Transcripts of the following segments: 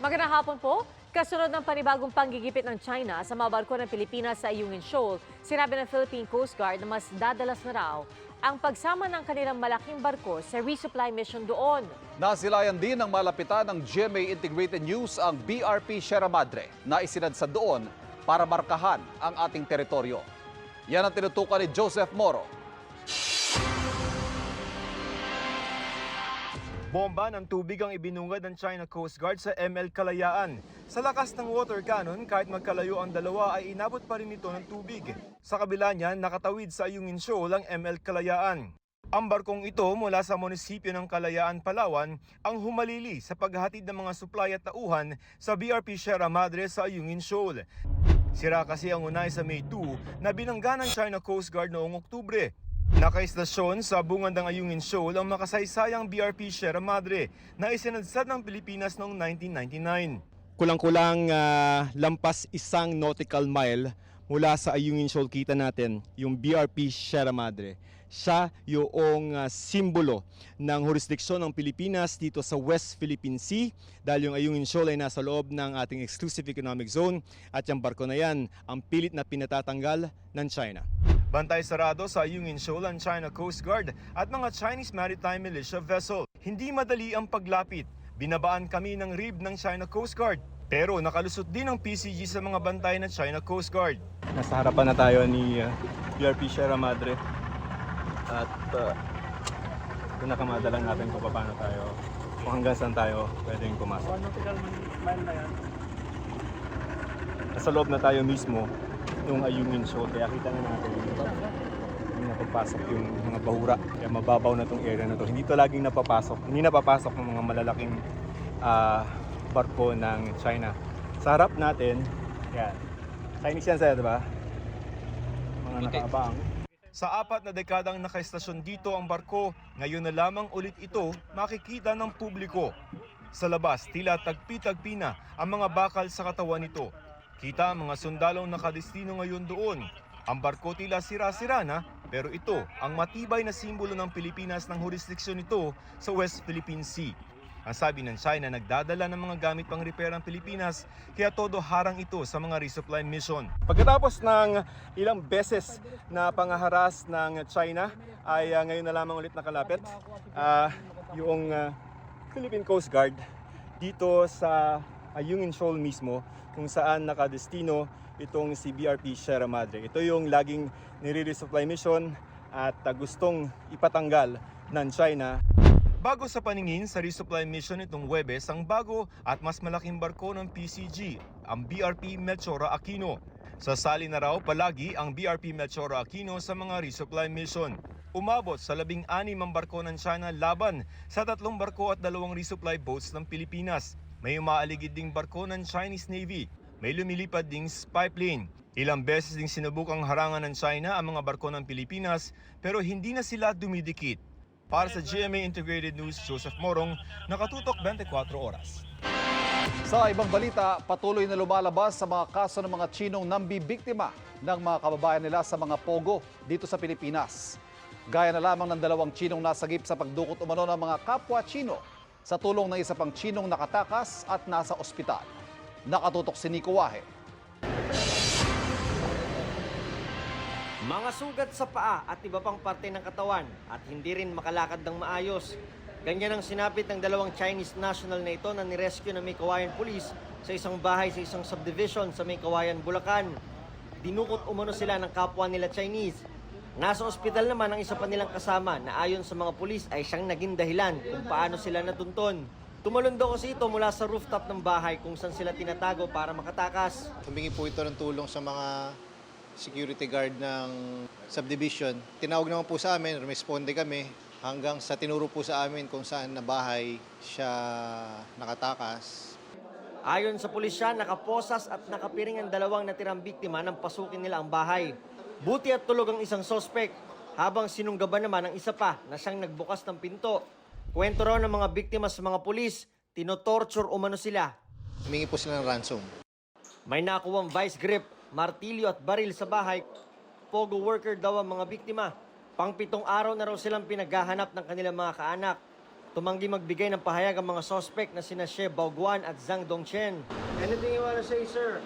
Magandang hapon po. Kasunod ng panibagong panggigipit ng China sa mga barko ng Pilipinas sa Ayungin Shoal, sinabi ng Philippine Coast Guard na mas dadalas na raw ang pagsama ng kanilang malaking barko sa resupply mission doon. Nasilayan din ng malapitan ng GMA Integrated News ang BRP Sierra Madre na isinadsa doon para markahan ang ating teritoryo. Yan ang tinutukan ni Joseph Moro. Bomba ng tubig ang ibinungad ng China Coast Guard sa ML Kalayaan. Sa lakas ng water cannon, kahit magkalayo ang dalawa ay inabot pa rin ito ng tubig. Sa kabila niyan, nakatawid sa Ayungin Shoal ang ML Kalayaan. Ang barkong ito mula sa munisipyo ng Kalayaan, Palawan ang humalili sa paghahatid ng mga supply at tauhan sa BRP Sierra Madre sa Ayungin Shoal. Sira kasi ang unay sa May 2 na binangga ng China Coast Guard noong Oktubre. Nakaistasyon sa bungandang Ayungin Shoal ang makasaysayang BRP Sierra Madre na isinadsad ng Pilipinas noong 1999. kulang-kulang ah, lampas isang nautical mile mula sa Ayungin Shoal kita natin yung BRP Sierra Madre. Siya yung ah, simbolo ng jurisdiksyon ng Pilipinas dito sa West Philippine Sea dahil yung Ayungin Shoal ay nasa loob ng ating exclusive economic zone at yung barko na yan ang pilit na pinatatanggal ng China. Bantay sarado sa Ayungin Shoal ang China Coast Guard at mga Chinese Maritime Militia vessel. Hindi madali ang paglapit. Binabaan kami ng rib ng China Coast Guard. Pero nakalusot din ang PCG sa mga bantay ng China Coast Guard. Nasa harapan na tayo ni uh, BRP Sierra Madre at uh, pinakamadala natin kung paano tayo kung hanggang saan tayo pwedeng pumasok. Nasa loob na tayo mismo nung Ayungin Shoal kaya kita na natin yung napapasok yung mga bahura kaya mababaw na tong area na to hindi to laging napapasok hindi napapasok ng mga malalaking ah, barko ng China sa harap natin yan Chinese yan sir, di ba? Mga nakaabang. Sa apat na dekadang nakaistasyon dito ang barko, ngayon na lamang ulit ito makikita ng publiko. Sa labas, tila tagpi-tagpi na ang mga bakal sa katawan nito. Kita ang mga sundalong nakadestino ngayon doon. Ang barko tila sira-sira na, pero ito ang matibay na simbolo ng Pilipinas ng jurisdiksyon nito sa West Philippine Sea. Ang sabi ng China, nagdadala ng mga gamit pang repair ang Pilipinas, kaya todo harang ito sa mga resupply mission. Pagkatapos ng ilang beses na pangaharas ng China ay ah, ngayon na lamang ulit nakalapit ah, yung ah, Philippine Coast Guard dito sa Ayungin Shoal mismo kung saan nakadestino itong si BRP Sierra Madre. Ito yung laging nire-resupply mission at ah, gustong ipatanggal ng China Bago sa paningin sa resupply mission itong Webes ang bago at mas malaking barko ng PCG, ang BRP Melchora Aquino. Sasali na raw palagi ang BRP Melchora Aquino sa mga resupply mission. Umabot sa labing anim ang barko ng China laban sa tatlong barko at dalawang resupply boats ng Pilipinas. May umaaligid ding barko ng Chinese Navy. May lumilipad ding spy plane. Ilang beses ding sinubukang harangan ng China ang mga barko ng Pilipinas pero hindi na sila dumidikit. Para sa GMA Integrated News, Joseph Morong, nakatutok 24 oras. Sa ibang balita, patuloy na lumalabas sa mga kaso ng mga Chinong nambibiktima ng mga kababayan nila sa mga pogo dito sa Pilipinas. Gaya na lamang ng dalawang Chinong nasagip sa pagdukot umano ng mga kapwa Chino sa tulong ng isa pang Chinong nakatakas at nasa ospital. Nakatutok si Nico Wahe. Mga sugat sa paa at iba pang parte ng katawan at hindi rin makalakad ng maayos. Ganyan ang sinapit ng dalawang Chinese national na ito na nirescue ng Mikawayan Police sa isang bahay sa isang subdivision sa Mikawayan, Bulacan. Dinukot umano sila ng kapwa nila Chinese. Nasa ospital naman ang isa pa nilang kasama na ayon sa mga pulis ay siyang naging dahilan kung paano sila natunton. Tumalon daw kasi ito mula sa rooftop ng bahay kung saan sila tinatago para makatakas. Humingi po ito ng tulong sa mga security guard ng subdivision. Tinawag naman po sa amin, responde kami hanggang sa tinuro po sa amin kung saan na bahay siya nakatakas. Ayon sa pulisya, nakaposas at nakapiring ang dalawang natirang biktima nang pasukin nila ang bahay. Buti at tulog ang isang sospek, habang sinunggaban naman ang isa pa na siyang nagbukas ng pinto. Kwento raw ng mga biktima sa mga pulis, tinotorture umano sila. Humingi po sila ng ransom. May nakuwang vice grip, martilyo at baril sa bahay. Pogo worker daw ang mga biktima. Pangpitong araw na raw silang pinaghahanap ng kanilang mga kaanak. Tumanggi magbigay ng pahayag ang mga sospek na sina Xie Baoguan at Zhang Dongchen. Anything you wanna say, sir?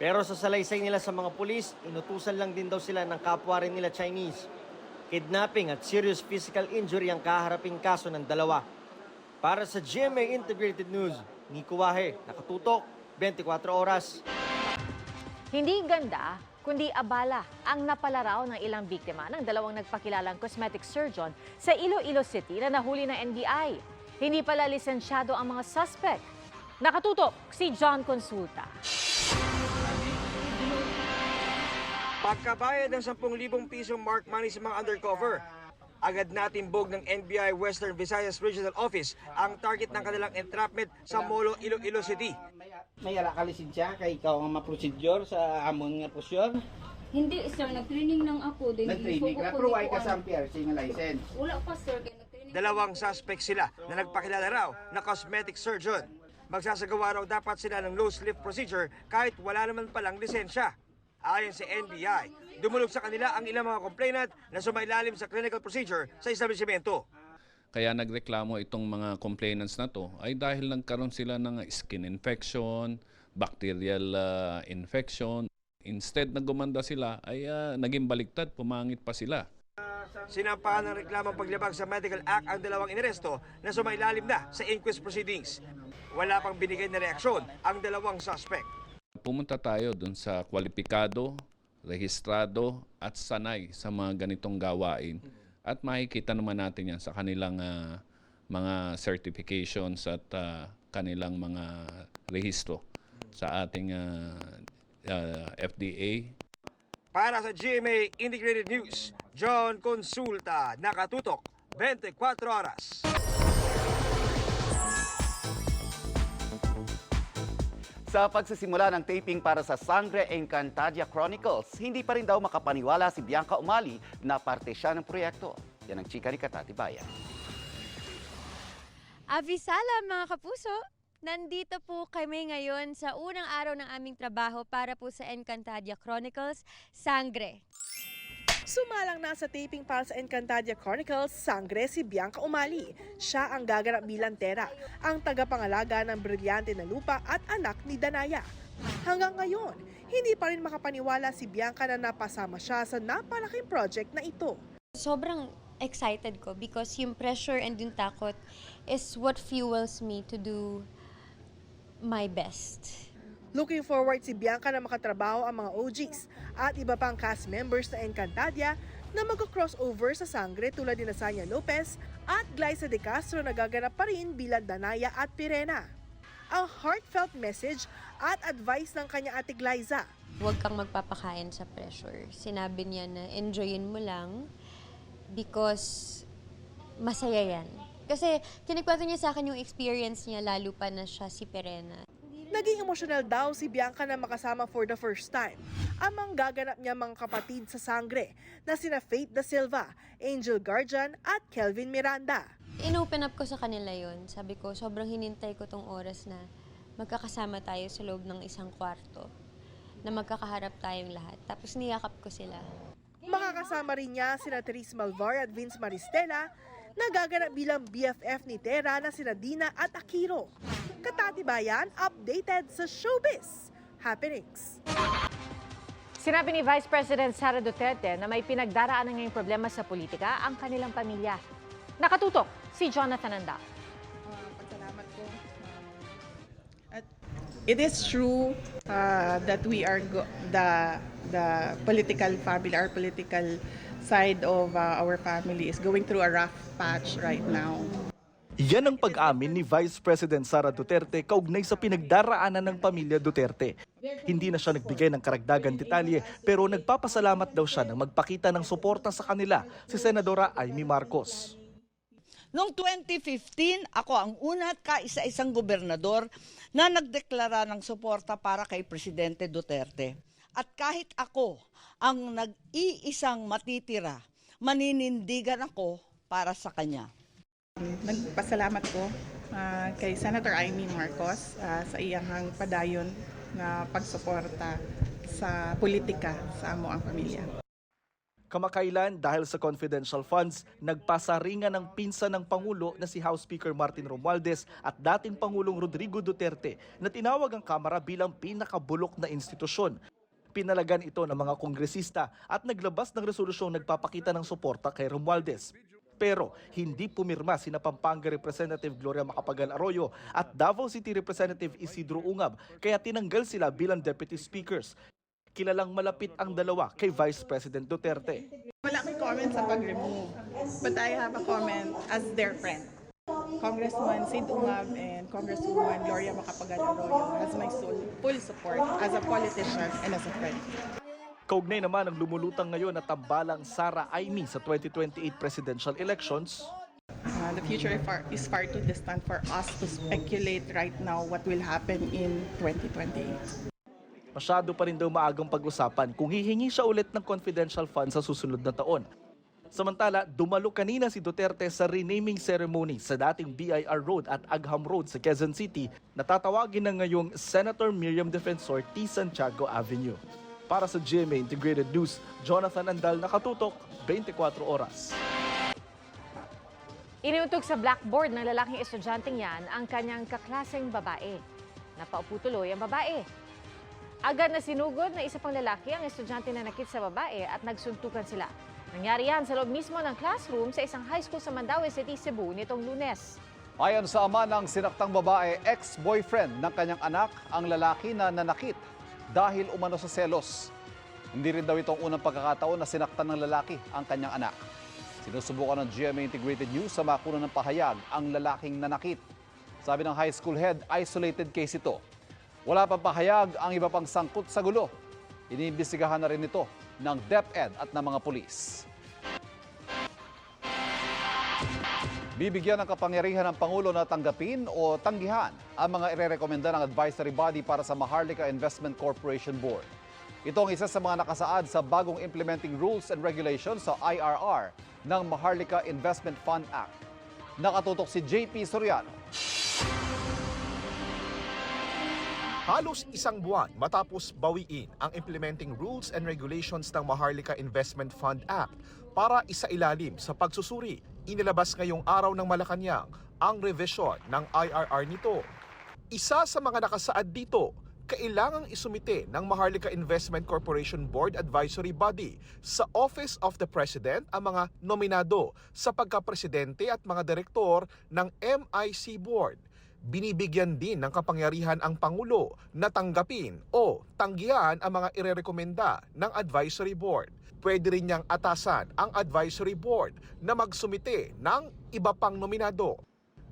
Pero sa salaysay nila sa mga pulis, inutusan lang din daw sila ng kapwa rin nila Chinese. Kidnapping at serious physical injury ang kaharaping kaso ng dalawa. Para sa GMA Integrated News, Nico Wahe, nakatutok, 24 oras. Hindi ganda, kundi abala ang napalaraw ng ilang biktima ng dalawang nagpakilalang cosmetic surgeon sa Iloilo City na nahuli ng NBI. Hindi pala lisensyado ang mga suspect. Nakatutok si John Consulta. Pagkabayad ng 10,000 pisong mark money sa mga undercover, agad natin bog ng NBI Western Visayas Regional Office ang target ng kanilang entrapment sa Molo, Iloilo City. may ara ka lisensya kay ikaw ang ma-procedure sa amon nga posyon. Hindi, sir. Nag-training lang ako. Nag-training ka, ay ka sa PRC nga license. Wala pa, sir. Dalawang suspect sila na nagpakilala raw na cosmetic surgeon. Magsasagawa raw dapat sila ng low slip procedure kahit wala naman palang lisensya. Ayon sa NBI, dumulog sa kanila ang ilang mga complainant na sumailalim sa clinical procedure sa establishmento. Kaya nagreklamo itong mga complainants na to ay dahil nagkaroon sila ng skin infection, bacterial ah, infection. Instead na gumanda sila ay ah, naging baliktad, pumangit pa sila. Sinampahan ng reklamong paglabag sa Medical Act ang dalawang inaresto na sumailalim na sa inquest proceedings. Wala pang binigay na reaksyon ang dalawang suspect. Pumunta tayo dun sa kwalipikado, rehistrado at sanay sa mga ganitong gawain. At makikita naman natin yan sa kanilang ah, mga certifications at ah, kanilang mga rehistro sa ating ah, ah, FDA Para sa GMA Integrated News, John Consulta, nakatutok 24 oras. Sa pagsisimula ng taping para sa Sangre Encantadia Chronicles, hindi pa rin daw makapaniwala si Bianca Umali na parte siya ng proyekto. Yan ang chika ni Katati Bayan. Avisala mga kapuso! Nandito po kami ngayon sa unang araw ng aming trabaho para po sa Encantadia Chronicles, Sangre. Sumalang na sa taping para sa Encantadia Chronicles, Sangre si Bianca Umali. Siya ang gaganap bilang Tera, ang tagapangalaga ng brilyante na lupa at anak ni Danaya. Hanggang ngayon, hindi pa rin makapaniwala si Bianca na napasama siya sa napalaking project na ito. Sobrang excited ko because yung pressure and yung takot is what fuels me to do my best. Looking forward si Bianca na makatrabaho ang mga OGs at iba pang cast members na Encantadia na mag-crossover sa sangre tulad ni Nasanya Lopez at Glyza De Castro na gaganap pa rin bilang Danaya at Pirena. Ang heartfelt message at advice ng kanya ate Glyza Huwag kang magpapakain sa pressure. Sinabi niya na enjoyin mo lang because masaya yan. Kasi kinikwento niya sa akin yung experience niya lalo pa na siya si Perena. Naging emosyonal daw si Bianca na makasama for the first time. Amang gaganap niya mga kapatid sa sangre na sina Faith Da Silva, Angel Guardian at Kelvin Miranda. In-open up ko sa kanila yon. Sabi ko, sobrang hinintay ko tong oras na magkakasama tayo sa loob ng isang kwarto. Na magkakaharap tayong lahat. Tapos niyakap ko sila. Makakasama rin niya sina Therese Malvar at Vince Maristela na gaganap bilang BFF ni Tera na sina Dina at Akiro. Katatibayan, updated sa showbiz happenings. Sinabi ni Vice President Sara Duterte na may pinagdaraanan ngayong problema sa politika ang kanilang pamilya. Nakatutok si Jonathan Anda. Pagsalamat ko. At it is true uh, that we are go- the the political family, our political side of uh, our family is going through a rough patch right now. Yan ang pag-amin ni Vice President Sara Duterte kaugnay sa pinagdaraanan ng pamilya Duterte. Hindi na siya nagbigay ng karagdagan detalye pero nagpapasalamat daw siya nang magpakita ng suporta sa kanila si Senadora Amy Marcos. Noong 2015, ako ang una at kaisa-isang gobernador na nagdeklara ng suporta para kay Presidente Duterte. At kahit ako ang nag-iisang matitira, maninindigan ako para sa kanya. Nagpasalamat ko ah, kay Senator Amy Marcos ah, sa iyang padayon na pagsuporta sa politika sa amo ang pamilya. Kamakailan dahil sa confidential funds, nagpasaringan ng pinsan ng Pangulo na si House Speaker Martin Romualdez at dating Pangulong Rodrigo Duterte na tinawag ang Kamara bilang pinakabulok na institusyon. Pinalagan ito ng mga kongresista at naglabas ng resolusyong nagpapakita ng suporta kay Romualdez. Pero hindi pumirma sina Pampanga Representative Gloria Macapagal Arroyo at Davao City Representative Isidro Ungab kaya tinanggal sila bilang deputy speakers. Kilalang malapit ang dalawa kay Vice President Duterte. Wala akong comment sa pag-remove. But I have a comment as their friend. Congressman Sid Ungab and Congresswoman Gloria Macapagal Arroyo has my full support as a politician and as a friend. Kaugnay naman ang lumulutang ngayon na tambalang Sara Aimee sa 2028 presidential elections, Uh, the future is far, too distant for us to speculate right now what will happen in 2028. masyado pa rin daw maagang pag-usapan kung hihingi siya ulit ng confidential funds sa susunod na taon. Samantala, dumalo kanina si Duterte sa renaming ceremony sa dating BIR Road at Agham Road sa Quezon City na tatawagin na ngayong Senator Miriam Defensor T. Santiago Avenue. Para sa GMA Integrated News, Jonathan Andal nakatutok, 24 oras. Iniuntog sa blackboard ng lalaking estudyanteng yan ang kanyang kaklaseng babae. Napaupo tuloy ang babae. Agad na sinugod na isa pang lalaki ang estudyante na nakit sa babae at nagsuntukan sila. Nangyari yan sa loob mismo ng classroom sa isang high school sa Mandaue City, Cebu nitong lunes. Ayon sa ama ng sinaktang babae, ex-boyfriend ng kanyang anak ang lalaki na nanakit dahil umano sa selos. Hindi rin daw itong unang pagkakataon na sinaktan ng lalaki ang kanyang anak. Sinusubukan ng GMA Integrated News sa makuna ng pahayag ang lalaking nanakit. Sabi ng high school head, isolated case ito. Wala pang pahayag ang iba pang sangkot sa gulo. Iniimbestigahan na rin ito ng DepEd at ng mga pulis. Bibigyan ng kapangyarihan ng Pangulo na tanggapin o tanggihan ang mga irerekomenda ng advisory body para sa Maharlika Investment Corporation Board. Ito ang isa sa mga nakasaad sa bagong implementing rules and regulations sa IRR ng Maharlika Investment Fund Act. Nakatutok si JP Soriano. Halos isang buwan matapos bawiin ang implementing rules and regulations ng Maharlika Investment Fund Act para isailalim sa pagsusuri, inilabas ngayong araw ng Malacanang ang revision ng IRR nito. Isa sa mga nakasaad dito, kailangang isumite ng Maharlika Investment Corporation Board Advisory Body sa Office of the President ang mga nominado sa pagkapresidente at mga direktor ng MIC Board binibigyan din ng kapangyarihan ang Pangulo na tanggapin o tanggihan ang mga irerekomenda ng advisory board. Pwede rin niyang atasan ang advisory board na magsumite ng iba pang nominado.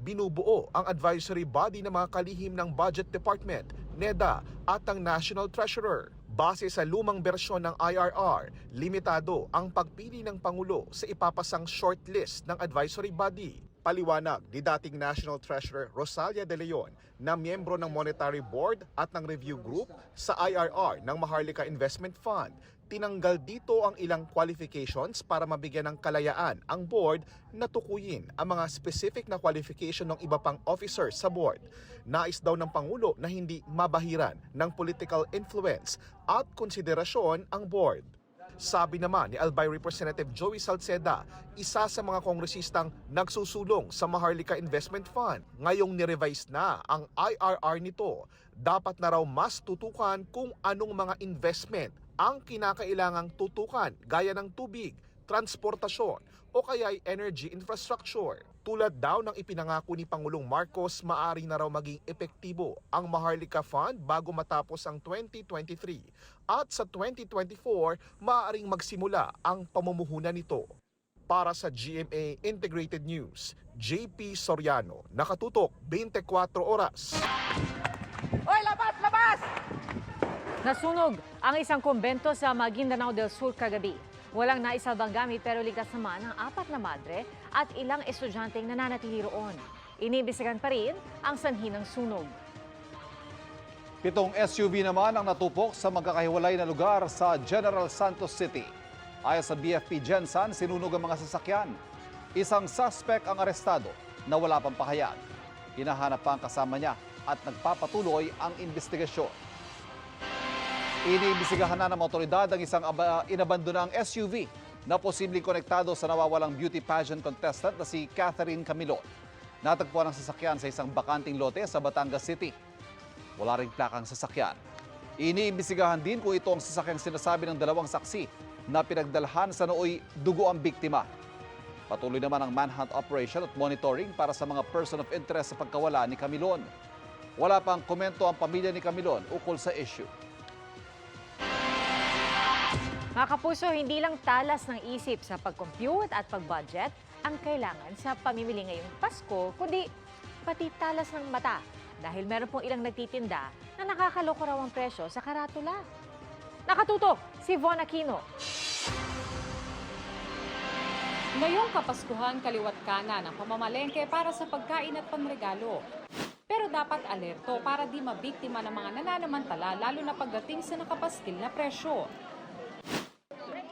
Binubuo ang advisory body ng mga kalihim ng Budget Department, NEDA at ang National Treasurer. Base sa lumang bersyon ng IRR, limitado ang pagpili ng Pangulo sa ipapasang shortlist ng advisory body. Paliwanag ni dating National Treasurer Rosalia De Leon na miyembro ng Monetary Board at ng Review Group sa IRR ng Maharlika Investment Fund. Tinanggal dito ang ilang qualifications para mabigyan ng kalayaan ang board na tukuyin ang mga specific na qualification ng iba pang officers sa board. Nais daw ng Pangulo na hindi mabahiran ng political influence at konsiderasyon ang board. Sabi naman ni Albay Representative Joey Salceda, isa sa mga kongresistang nagsusulong sa Maharlika Investment Fund. Ngayong nirevise na ang IRR nito, dapat na raw mas tutukan kung anong mga investment ang kinakailangang tutukan gaya ng tubig, transportasyon o kaya'y energy infrastructure. Tulad daw ng ipinangako ni Pangulong Marcos, maari na raw maging epektibo ang Maharlika Fund bago matapos ang 2023. At sa 2024, maaaring magsimula ang pamumuhunan nito. Para sa GMA Integrated News, JP Soriano, nakatutok 24 oras. Nasunog ang isang kumbento sa Maguindanao del Sur kagabi. Walang naisalbang gamit pero ligtas naman ang apat na madre at ilang estudyanteng nananatili roon. Iniimbestigan pa rin ang sanhi ng sunog. Pitong SUV naman ang natupok sa magkakahiwalay na lugar sa General Santos City. Ayon sa BFP Gensan, sinunog ang mga sasakyan. Isang suspect ang arestado na wala pang pahayag. Hinahanap pa ang kasama niya at nagpapatuloy ang investigasyon. Iniimbestigahan na ng otoridad ang isang aba- inabandonang SUV na posibleng konektado sa nawawalang beauty pageant contestant na si Catherine Camilon. Natagpuan ang sasakyan sa isang bakanting lote sa Batangas City. Wala ring plakang sasakyan. Iniimbisigahan din kung ito ang sasakyang sinasabi ng dalawang saksi na pinagdalhan sa nooy dugo ang biktima. Patuloy naman ang manhunt operation at monitoring para sa mga person of interest sa pagkawala ni Camilon. Wala pang komento ang pamilya ni Camilon ukol sa issue. Mga kapuso, hindi lang talas ng isip sa pag-compute at pag-budget ang kailangan sa pamimili ngayong Pasko, kundi pati talas ng mata dahil meron pong ilang nagtitinda na nakakaloko raw ang presyo sa karatula. Nakatutok si Von Aquino. Ngayong Kapaskuhan, kaliwat kana ng pamamalengke para sa pagkain at panregalo. Pero dapat alerto para di mabiktima ng mga nananamantala lalo na pagdating sa nakapaskil na presyo.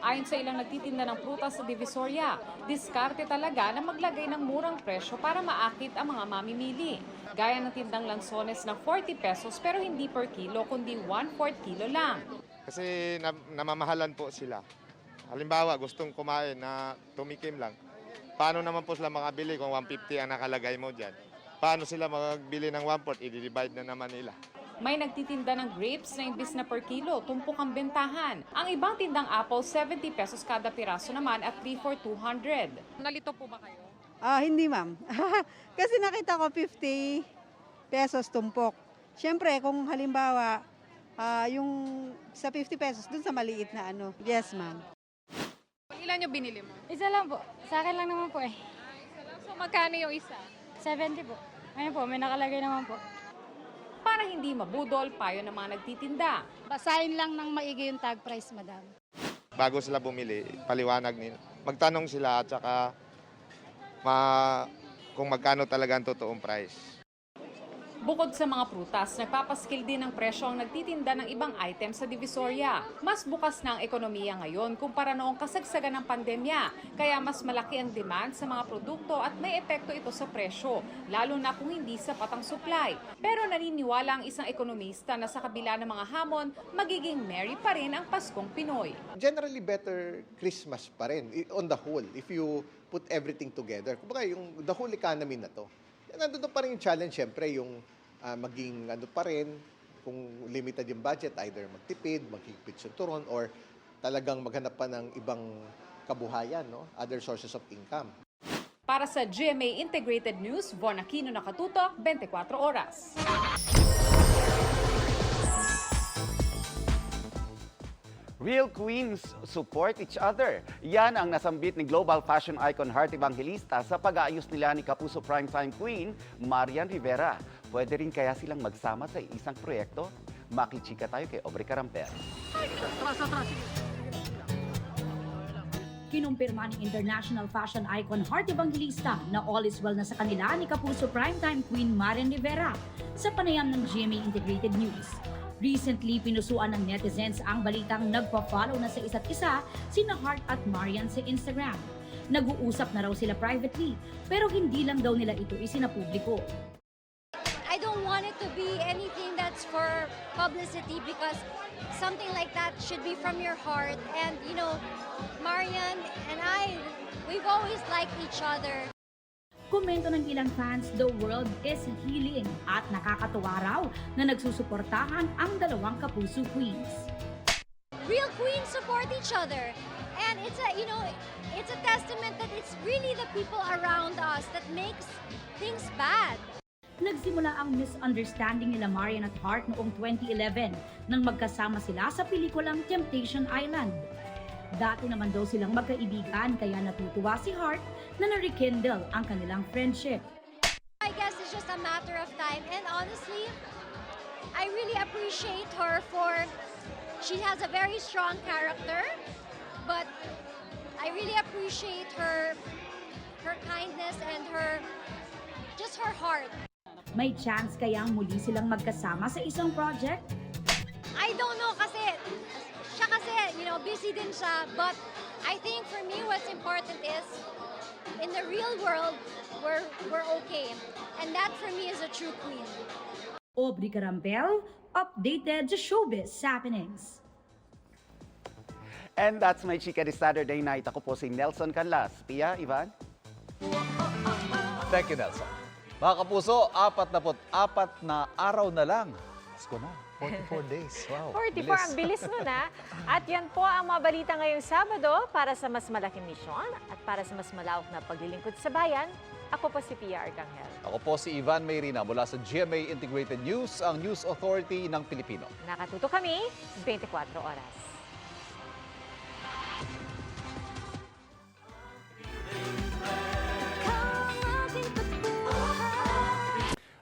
Ayon sa ilang nagtitinda ng prutas sa Divisoria, diskarte talaga na maglagay ng murang presyo para maakit ang mga mamimili. Gaya ng tindang lansones na 40 pesos pero hindi per kilo kundi 1/4 kilo lang. Kasi na, namamahalan po sila. Halimbawa, gustong kumain na tumikim lang. Paano naman po sila makabili kung 150 ang nakalagay mo dyan? Paano sila magbili ng 1/4? I-divide na naman nila. May nagtitinda ng grapes na imbis na per kilo, tumpok ang bentahan. Ang ibang tindang apple, 70 pesos kada piraso naman at 3 for 200. Nalito po ba kayo? Ah, hindi ma'am. Kasi nakita ko 50 pesos tumpok. Siyempre, kung halimbawa, ah, yung sa 50 pesos, dun sa maliit na ano. Yes, ma'am. Ilan yung binili mo? Isa lang po. Sa akin lang naman po eh. So magkano yung isa? 70 po. Ayun po, may nakalagay naman po. Para hindi mabudol, payo ng mga nagtitinda. Basahin lang ng maigi yung tag price, madam. Bago sila bumili, paliwanag nila. Magtanong sila at saka ma, kung magkano talaga ang totoong price. Bukod sa mga prutas, nagpapaskil din ng presyo ang nagtitinda ng ibang item sa Divisoria. Mas bukas na ang ekonomiya ngayon kumpara noong kasagsagan ng pandemya, kaya mas malaki ang demand sa mga produkto at may epekto ito sa presyo, lalo na kung hindi sapat ang supply. Pero naniniwala ang isang ekonomista na sa kabila ng mga hamon, magiging merry pa rin ang Paskong Pinoy. generally better Christmas pa rin on the whole if you put everything together. Kumbaga yung the whole economy na to. Nandun pa rin yung challenge syempre yung ah, maging ano pa rin kung limited yung budget either magtipid, maghigpit yung turon or talagang maghanap pa ng ibang kabuhayan, no? Other sources of income. Para sa GMA Integrated News, Von Aquino nakatutok, 24 oras. Real queens support each other. Yan ang nasambit ni global fashion icon Heart Evangelista sa pag-aayos nila ni Kapuso Primetime Queen, Marian Rivera. Pwede rin kaya silang magsama sa isang proyekto? Makichika tayo kay Aubrey Carampel. Kinumpirma ni international fashion icon Heart Evangelista na all is well na sa kanila ni Kapuso Primetime Queen Marian Rivera sa panayam ng GMA Integrated News. Recently, pinusuan ng netizens ang balitang nagpa-follow na sa isa't isa sina Heart at Marian sa Instagram. Nag-uusap na raw sila privately, pero hindi lang daw nila ito isinapubliko. Don't want it to be anything that's for publicity because something like that should be from your heart. And, you know, Marian and I, we've always liked each other. Komento ng ilang fans, the world is healing at nakakatuwa raw na nagsusuportahan ang dalawang kapuso queens. Real queens support each other. And it's a, you know, it's a testament that it's really the people around us that makes things bad. Nagsimula ang misunderstanding nila Marian at Hart noong 2011 nang magkasama sila sa pelikulang Temptation Island. Dati naman daw silang magkaibigan kaya natutuwa si Hart na na-rekindle ang kanilang friendship. I guess it's just a matter of time. And honestly, I really appreciate her for, she has a very strong character, but I really appreciate her, her kindness and her, just her heart. May chance kayang muli silang magkasama sa isang project? I don't know kasi, siya kasi, you know, busy din siya. But I think for me, what's important is, in the real world, we're, we're okay. And that for me is a true queen. Aubrey Carampel, updated sa showbiz happenings. And that's my chika this Saturday night. Ako po si Nelson Canlas. Pia, Ivan? Thank you, Nelson. Mga kapuso, apat na apat na araw na lang. Pasko na. 44 days. Wow. 44, ang bilis nun ha. At yan po ang mga balita ngayong Sabado para sa mas malaking misyon at para sa mas malawak na paglilingkod sa bayan. Ako po si Pia Arcangel. Ako po si Ivan Mayrina mula sa GMA Integrated News, ang News Authority ng Pilipino. Nakatuto kami 24 oras.